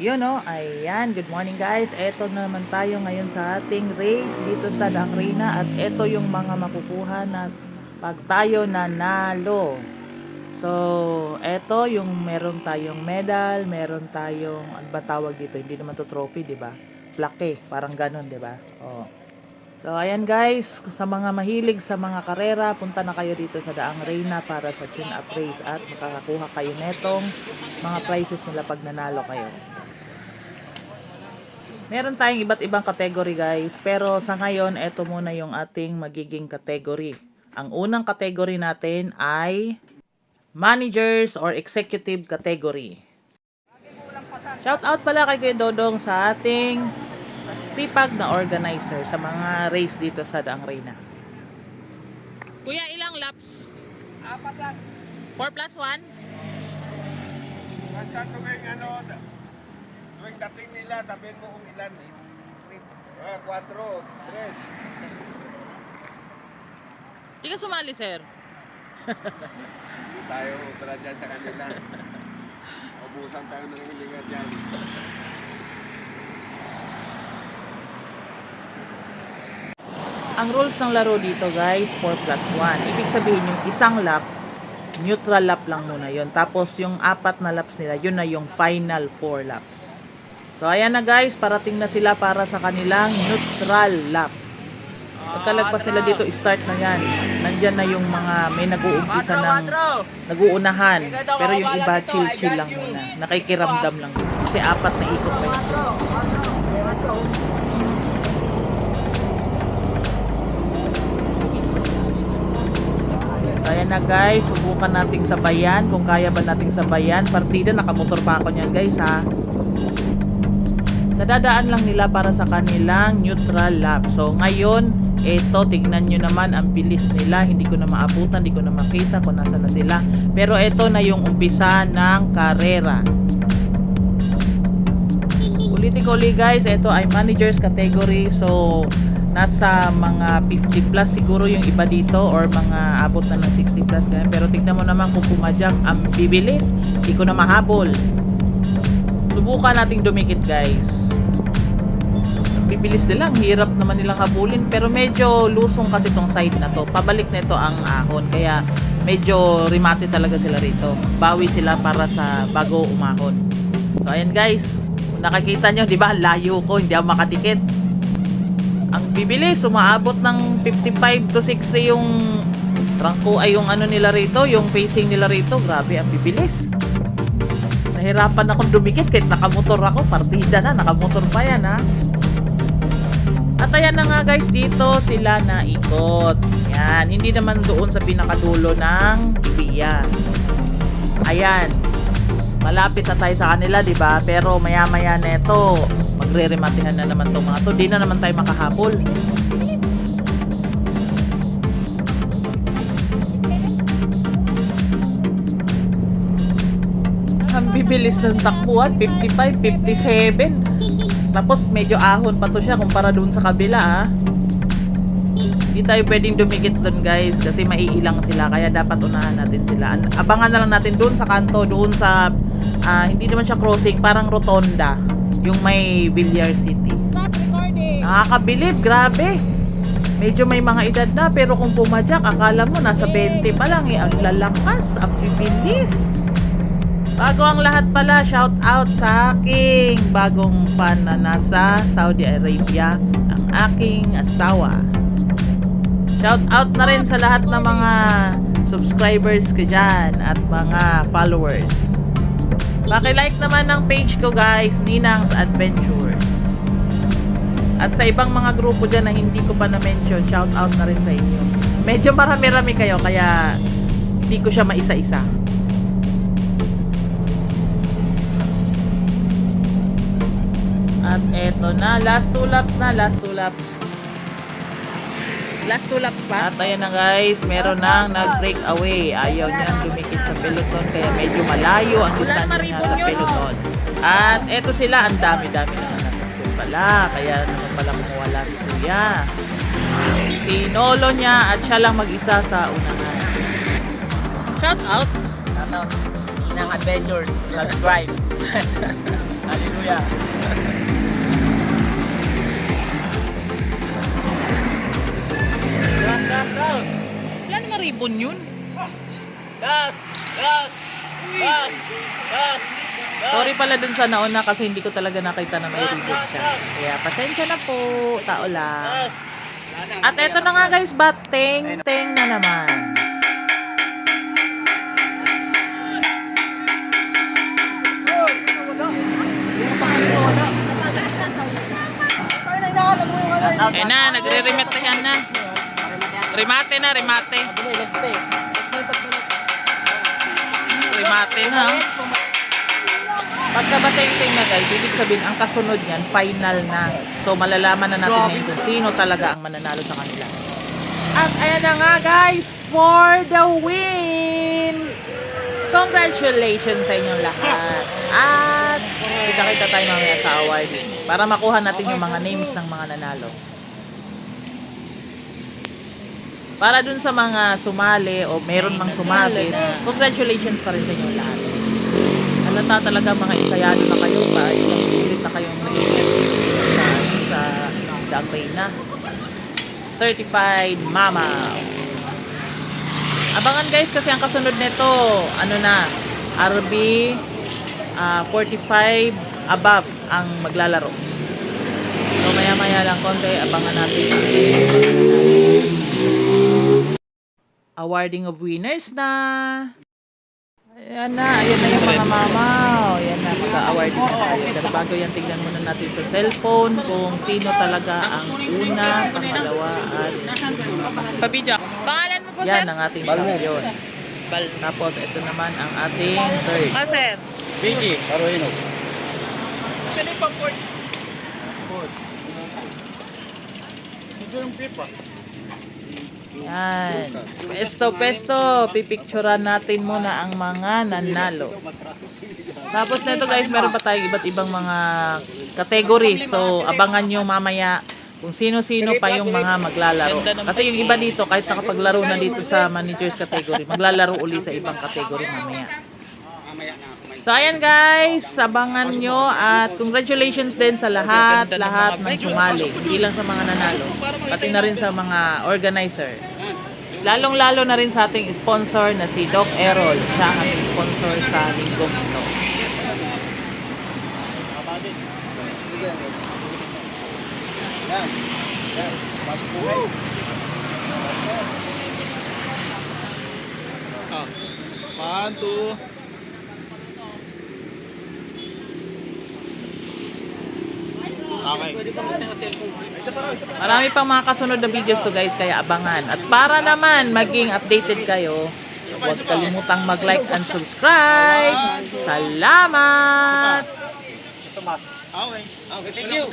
Yun no, ayan, good morning guys. Eto na naman tayo ngayon sa ating race dito sa Dakrina at eto yung mga makukuha na pag tayo nanalo. So, eto yung meron tayong medal, meron tayong, ano ba tawag dito? Hindi naman to trophy, di ba? Plaque, parang ganun, di ba? Oh. So, ayan guys, sa mga mahilig sa mga karera, punta na kayo dito sa Daang Reina para sa tune-up race at makakakuha kayo netong mga prizes nila pag nanalo kayo. Meron tayong iba't ibang category guys, pero sa ngayon, ito muna yung ating magiging category. Ang unang category natin ay managers or executive category. Shout out pala kay Kuya Dodong sa ating sipag na organizer sa mga race dito sa Daang Reina. Kuya, ilang laps? Apat lang. 4 plus 1? Basta tuwing ano, tuwing dating nila, sabihin mo kung ilan. eh. Ah, 4, 3. Di ka sumali, sir. Hindi tayo tara dyan sa kanila. Ubusan tayo ng hilinga dyan. Ang rules ng laro dito guys, 4 plus 1. Ibig sabihin yung isang lap, neutral lap lang muna yon Tapos yung apat na laps nila, yun na yung final 4 laps. So ayan na guys, parating na sila para sa kanilang neutral lap. Pagkalagpas nila dito, start na yan. Nandyan na yung mga may nag-uumpisa ng nag-uunahan. Pero yung iba, chill-chill lang muna. Nakikiramdam lang. Kasi apat na ikot pa yun. Ayan na guys, subukan nating sabayan. Kung kaya ba nating sabayan. Partida, nakamotor pa ako niyan guys ha. Nadadaan lang nila para sa kanilang neutral lap. So ngayon, eto, tignan nyo naman ang bilis nila. Hindi ko na maabutan, hindi ko na makita kung nasa na sila. Pero eto na yung umpisa ng karera. Politically guys, ito ay managers category. So, nasa mga 50 plus siguro yung iba dito or mga abot na ng 60 plus ganyan. Pero tignan mo naman kung pumadyak ang bibilis. Hindi ko na mahabol. Subukan nating dumikit guys. Bibilis nila. Ang hirap naman nilang habulin. Pero medyo lusong kasi tong side na to. Pabalik na ito ang ahon. Kaya medyo rimati talaga sila rito. Bawi sila para sa bago umahon. So ayan guys. Nakakita nyo, di ba, layo ko, hindi ako makatikit. Ang bibilis, umaabot ng 55 to 60 yung trangko ay yung ano nila rito, yung pacing nila rito. Grabe, ang bibilis. Nahirapan akong dumikit kahit nakamotor ako. Partida na, nakamotor pa yan ha. At ayan na nga guys, dito sila naikot. Yan, hindi naman doon sa pinakadulo ng Via. Ayan, malapit na tayo sa kanila, di ba? Pero maya-maya neto, magre-rematehan na naman tong mga to. Di na naman tayo makahabol. Ang bibilis ng takbuhan, 55, 57. Tapos medyo ahon pa to siya kumpara doon sa kabila ah. Hindi tayo pwedeng dumikit doon guys kasi maiilang sila kaya dapat unahan natin sila. An- Abangan na lang natin doon sa kanto, doon sa ah, hindi naman siya crossing, parang rotonda yung may Villar City. Nakakabilib, grabe. Medyo may mga edad na pero kung pumadyak, akala mo nasa 20 pa lang eh. Ang lalakas, ang bibilis. Bago ang lahat pala, shout out sa aking bagong fan na nasa Saudi Arabia, ang aking asawa. Shout out na rin sa lahat ng mga subscribers ko dyan at mga followers. Paki-like naman ng page ko guys, Ninang's Adventures. At sa ibang mga grupo dyan na hindi ko pa na-mention, shout out na rin sa inyo. Medyo marami-rami kayo, kaya hindi ko siya maisa-isa. At eto na, last two laps na, last two laps. Last two laps pa? At ayan na guys, meron nang nag-break away. Ayaw niyang dumikit sa peloton kaya medyo malayo ang distansya niya sa peloton. At eto sila, ang dami-dami na nasakyan pala. Kaya naman pala kumuwala si Kuya. Pinolo niya at siya lang mag-isa sa unahan. Shout out! Shoutout. Inang Adventures. Subscribe. Hallelujah. Gas, gas, gas. Wala naman ribbon yun. Gas, gas, gas, gas. Sorry pala dun sa nauna kasi hindi ko talaga nakita na may ribbon siya. Kaya pasensya na po. Tao lang. At eto na nga guys, bateng teng na naman. Eh na, nagre-remate yan na. Remate na, remate. Remate na. Pagka bateng na guys, ibig sabihin ang kasunod niyan, final na. So malalaman na natin ngayon sino talaga ang mananalo sa kanila. At ayan na nga guys, for the win! Congratulations sa inyong lahat. At kita-kita tayo mamaya sa awarding para makuha natin yung mga names ng mga nanalo. Para dun sa mga sumali o meron mang sumali, congratulations pa rin sa inyong lahat. Halata talaga mga isayado na kayo pa, ilang ulit na kayong sa, sa Dagpay na. Certified Mama. Abangan guys kasi ang kasunod nito, ano na, RB ah, 45 above ang maglalaro. So maya maya lang konti, abangan natin. Awarding of winners na. Ayan na, ayan na yung mga mamaw. Ayan na, mag-awarding na tayo. Pero bago yan, tignan muna natin sa cellphone kung sino talaga ang una, pangalawa, at Pabijak. Pangalan mo po, Yan ang ating champion. Tapos, ito naman ang ating third. Ah, sir. Vicky, Paruino. Siya na yung pang-port. Ito yung pipa. Yan. Pesto, pesto. Pipicturean natin muna ang mga nanalo. Tapos nito guys, meron pa tayong iba't ibang mga categories. So, abangan nyo mamaya kung sino-sino pa yung mga maglalaro. Kasi yung iba dito, kahit nakapaglaro na dito sa managers category, maglalaro uli sa ibang category mamaya. So ayan guys, abangan nyo at congratulations din sa lahat, lahat ng sumali. Hindi lang sa mga nanalo, pati na rin sa mga organizer. Lalong-lalo na rin sa ating sponsor na si Doc Errol. Siya ang ating sponsor sa linggong ito. Yan. Yan. Magbuhay. One, two. Okay. Marami pang mga kasunod na videos to guys, kaya abangan. At para naman maging updated kayo, huwag kalimutang mag-like and subscribe. Salamat! Okay. Okay, thank you.